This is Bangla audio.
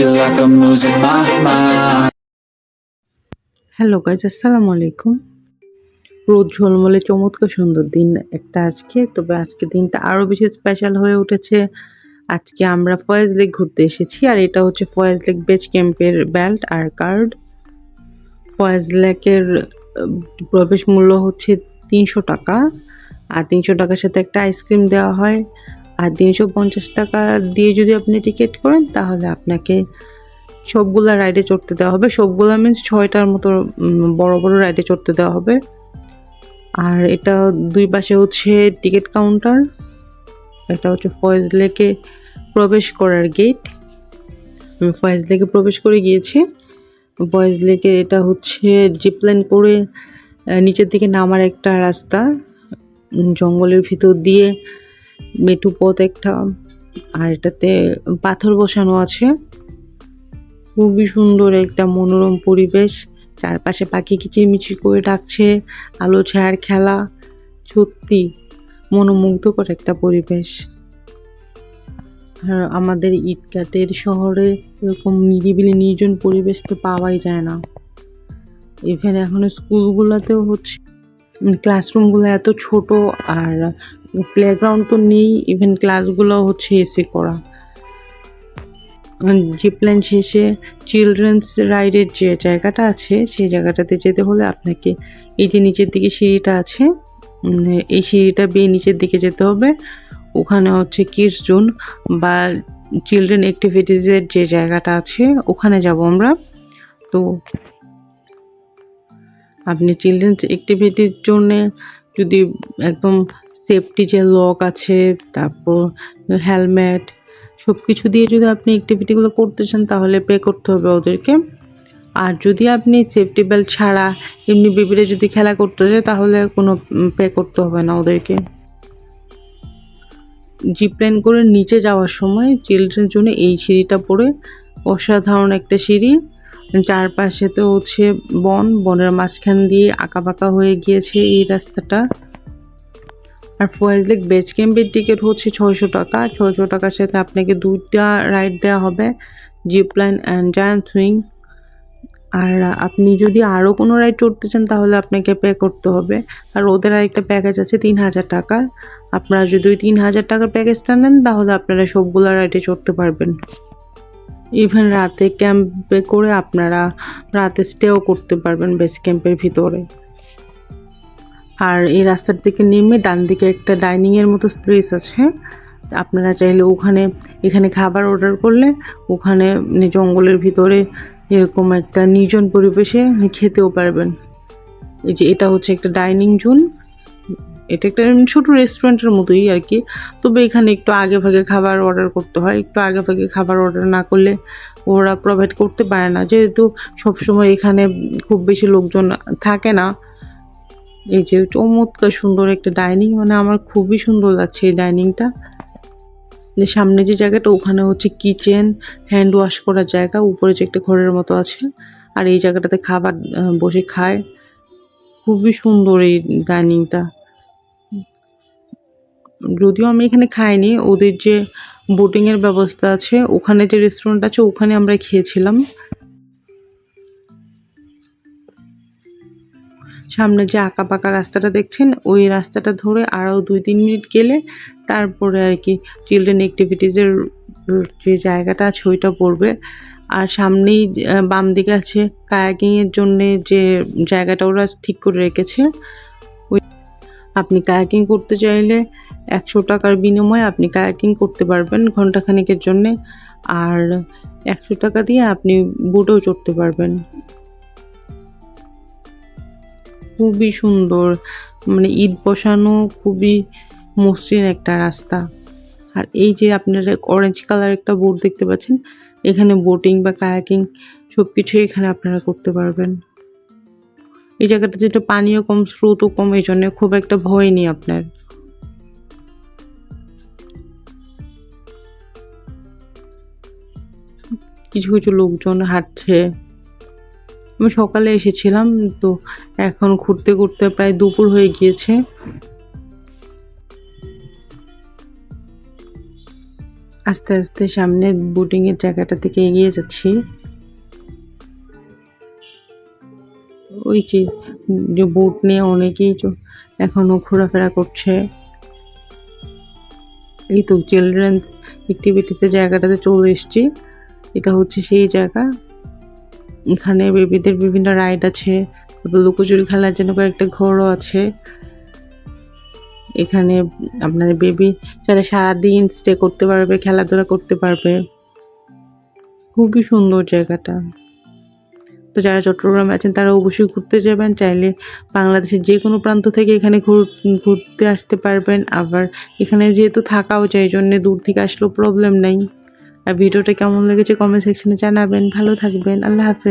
feel like I'm losing my mind. Hello guys আসসালামু আলাইকুম রোদ ঝলমলে চমৎকার সুন্দর দিন একটা আজকে, তবে আজকে দিনটা আরও বেশি স্পেশাল হয়ে উঠেছে। আজকে আমরা ফয়েজ লেক ঘুরতে এসেছি, আর এটা হচ্ছে ফয়েজ লেক বেচ ক্যাম্পের বেল্ট আর কার্ড ফয়েজ লেকের প্রবেশ মূল্য হচ্ছে তিনশো টাকা, আর তিনশো টাকার সাথে একটা আইসক্রিম দেওয়া হয়। আর তিনশো পঞ্চাশ টাকা দিয়ে যদি আপনি টিকিট করেন, তাহলে আপনাকে সবগুলা রাইডে চড়তে দেওয়া হবে। সবগুলা মিন্স ছয়টার মতো বড় বড় রাইডে চড়তে দেওয়া হবে। আর এটা দুই পাশে হচ্ছে টিকিট কাউন্টার এটা হচ্ছে ফয়েজ লেকে প্রবেশ করার গেট আমি ফয়েজ লেকে প্রবেশ করে গিয়েছি। ফয়েজ লেকে এটা হচ্ছে জিপলাইন করে নিচের দিকে নামার একটা রাস্তা জঙ্গলের ভিতর দিয়ে মেঠু পথ একটা, আর এটাতে পাথর বসানো আছে। খুবই সুন্দর একটা মনোরম পরিবেশ। চারপাশে পাখি কিচিরমিচির করে ডাকছে, আলো ছায়ার খেলা। সত্যি মনোমুগ্ধকর একটা পরিবেশ। আর আমাদের ইটকাটের শহরে এরকম নিরিবিলি নির্জন পরিবেশ তো পাওয়াই যায় না। ইভেন এখন স্কুলগুলোতেও হচ্ছে। ক্লাসরুমগুলো এত ছোট আর প্লেগ্রাউন্ড তো নেই ইভেন ক্লাসগুলো হচ্ছে এসে করা। জিপলাইন শেষে চিলড্রেন্স রাইডের যে জায়গাটা আছে, সেই জায়গাটাতে যেতে হলে আপনাকে এই যে নিচের দিকে সিঁড়িটা আছে এই সিঁড়িটা বেয়ে নিচের দিকে যেতে হবে। ওখানে হচ্ছে কিডস জোন বা চিলড্রেন অ্যাক্টিভিটিসের যে জায়গাটা আছে, ওখানে যাব আমরা। তো আপনি চিলড্রেন্স অ্যাক্টিভিটির জন্যে যদি একদম সেফটি যে লক আছে, তারপর হেলমেট সব কিছু দিয়ে যদি আপনি অ্যাক্টিভিটিগুলো করতে চান তাহলে পে করতে হবে ওদেরকে। আর যদি আপনি সেফটি বেল্ট ছাড়া এমনি বেবিরা যদি খেলা করতে চায় তাহলে কোনো পে করতে হবে না ওদেরকে। জিপলাইন করে নিচে যাওয়ার সময় চিলড্রেন জন্য এই সিঁড়িটা পড়ে, অসাধারণ একটা সিঁড়ি। চারপাশে তো হচ্ছে বন, বনের মাঝখান দিয়ে আঁকাবাঁকা হয়ে গিয়েছে এই রাস্তাটা। আর ফয়েজ লেক বেচ ক্যাম্পের টিকিট হচ্ছে ছয়শো টাকা। ছয়শো টাকার সাথে আপনাকে দুইটা রাইড দেওয়া হবে, zip line and giant swing আর আপনি যদি আরও কোনো রাইড চড়তে চান, তাহলে আপনাকে পে করতে হবে। আর ওদের আরেকটা প্যাকেজ আছে তিন হাজার টাকার আপনারা যদি ওই তিন হাজার টাকার প্যাকেজটা নেন, তাহলে আপনারা সবগুলো রাইডে চড়তে পারবেন। ইভেন রাতে ক্যাম্পে করে আপনারা রাতে স্টেও করতে পারবেন বেস ক্যাম্পের ভিতরে। আর এই রাস্তার দিকে নেমে ডান দিকে একটা ডাইনিংয়ের মতো স্পেস আছে। আপনারা চাইলে ওখানে, এখানে খাবার অর্ডার করলে ওখানে মানে জঙ্গলের ভিতরে এরকম একটা নির্জন পরিবেশে খেতেও পারবেন। এই যে এটা হচ্ছে একটা ডাইনিং জোন এটা একটা ছোট রেস্টুরেন্টের মতোই আর কি। তবে এখানে একটু আগে ভাগে খাবার অর্ডার করতে হয়। একটু আগে ভাগে খাবার অর্ডার না করলে ওরা প্রোভাইড করতে পারে না। যেহেতু সবসময় এখানে খুব বেশি লোকজন থাকে না। এই যে চমৎকার সুন্দর একটা ডাইনিং মানে আমার খুবই সুন্দর লাগছে এই ডাইনিংটা সামনে যে জায়গাটা, ওখানে হচ্ছে কিচেন হ্যান্ড ওয়াশ করার জায়গা, উপরে যে একটা ঘরের মতো আছে। আর এই জায়গাটাতে খাবার বসে খায়। খুবই সুন্দর এই ডাইনিংটা যদিও আমি এখানে খাইনি, ওদের যে বোটিংয়ের ব্যবস্থা আছে, ওখানে যে রেস্টুরেন্ট আছে, ওখানে আমরা খেয়েছিলাম। সামনে যে আঁকা পাকা রাস্তাটা দেখছেন, ওই রাস্তাটা ধরে আরও দুই তিন মিনিট গেলে তারপরে আর কি চিলড্রেন অ্যাক্টিভিটিসের যে জায়গাটা আছে ওইটা পড়বে। আর সামনেই বাম দিকে আছে কায়াকিংয়ের জন্যে যে জায়গাটা ওরা ঠিক করে রেখেছে। ওই আপনি কায়াকিং করতে চাইলে একশো টাকার বিনিময়ে আপনি কায়াকিং করতে পারবেন ঘন্টাখানেকের জন্যে। আর একশো টাকা দিয়ে আপনি বোটেও চড়তে পারবেন। খুবই সুন্দর। মানে ইট বসানো খুবই মসৃণ একটা রাস্তা। আর এই যে আপনারা অরেঞ্জ কালার একটা বোর্ড দেখতে পাচ্ছেন, এখানে বোটিং বা কায়াকিং সব কিছুই এখানে আপনারা করতে পারবেন। এই জায়গাটা যেটা পানিও কম, স্রোতও কম, এই জন্য খুব একটা ভয় নেই আপনার। কিছু কিছু লোকজন হাঁটছে। আমি সকালে এসেছিলাম, তো এখন ঘুরতে ঘুরতে প্রায় দুপুর হয়ে গিয়েছে। আস্তে আস্তে সামনের বোটিং এর জায়গাটা থেকে এগিয়ে যাচ্ছি। ওই যে যে বোট নিয়ে অনেকেই চ- এখনও ঘোরাফেরা করছে। এই তো চিলড্রেন্স অ্যাক্টিভিটিসের জায়গাটাতে চলে এসেছি। এটা হচ্ছে সেই জায়গা। এখানে বেবিদের বিভিন্ন রাইড আছে লুকোচুরি খেলার জন্য কয়েকটা ঘরও আছে। এখানে আপনার বেবি যারা সারাদিন স্টে করতে পারবে, খেলাধুলা করতে পারবে। খুবই সুন্দর জায়গাটা। তো যারা চট্টগ্রামে আছেন, তারা অবশ্যই ঘুরতে যাবেন। চাইলে বাংলাদেশের যে কোনো প্রান্ত থেকে এখানে ঘুর- ঘুরতে আসতে পারবেন। আবার এখানে যেহেতু থাকাও এই জন্যে দূর থেকে আসলেও প্রবলেম নাই। আর ভিডিওটা কেমন লেগেছে কমেন্ট সেকশনে জানাবেন। ভালো থাকবেন। আল্লাহ হাফেজ।